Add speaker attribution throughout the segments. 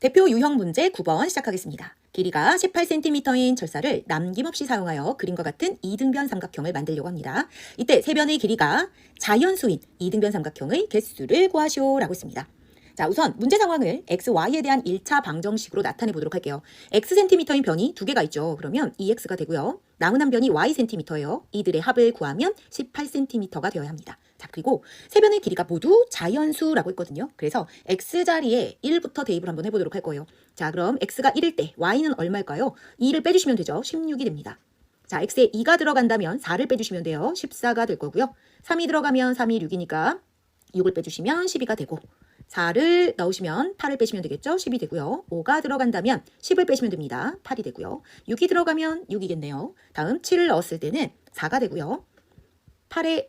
Speaker 1: 대표 유형 문제 9번 시작하겠습니다. 길이가 18cm인 철사를 남김없이 사용하여 그림과 같은 이등변 삼각형을 만들려고 합니다. 이때 세 변의 길이가 자연수인 이등변 삼각형의 개수를 구하시오 라고 했습니다. 자, 우선 문제 상황을 x, y에 대한 1차 방정식으로 나타내 보도록 할게요. x 센티미터인 변이 두 개가 있죠. 그러면 2x가 되고요. 남은 한 변이 y 센티미터예요. 이들의 합을 구하면 18cm가 되어야 합니다. 자, 그리고 세 변의 길이가 모두 자연수라고 했거든요. 그래서 x 자리에 1부터 대입을 한번 해보도록 할 거예요. 자, 그럼 x가 1일 때 y는 얼마일까요? 2를 빼주시면 되죠. 16이 됩니다. 자, x에 2가 들어간다면 4를 빼주시면 돼요. 14가 될 거고요. 3이 들어가면 3이 6이니까 6을 빼주시면 12가 되고 4를 넣으시면 8을 빼시면 되겠죠? 10이 되고요. 5가 들어간다면 10을 빼시면 됩니다. 8이 되고요. 6이 들어가면 6이겠네요. 다음 7을 넣었을 때는 4가 되고요. 8에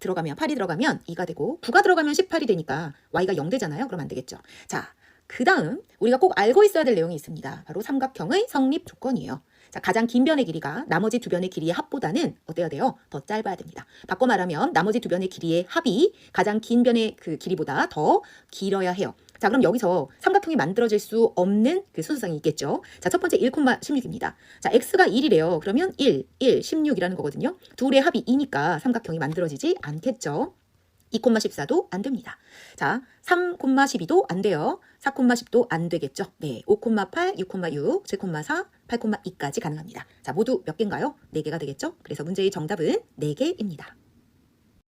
Speaker 1: 들어가면 8이 들어가면 2가 되고 9가 들어가면 18이 되니까 y가 0 되잖아요. 그럼 안 되겠죠. 자, 그 다음 우리가 꼭 알고 있어야 될 내용이 있습니다. 바로 삼각형의 성립 조건이에요. 자, 가장 긴 변의 길이가 나머지 두 변의 길이의 합보다는 어때야 돼요? 더 짧아야 됩니다. 바꿔 말하면 나머지 두 변의 길이의 합이 가장 긴 변의 그 길이보다 더 길어야 해요. 자, 그럼 여기서 삼각형이 만들어질 수 없는 그 순수성이 있겠죠. 자, 첫 번째 1,16입니다. 자, x가 1이래요. 그러면 1, 1, 16이라는 거거든요. 둘의 합이 2니까 삼각형이 만들어지지 않겠죠. 2,14도 안 됩니다. 자, 3,12도 안 돼요. 4,10도 안 되겠죠. 네, 5,8, 6,6, 7,4, 8,2까지 가능합니다. 자, 모두 몇 개인가요? 4개가 되겠죠? 그래서 문제의 정답은 4개입니다.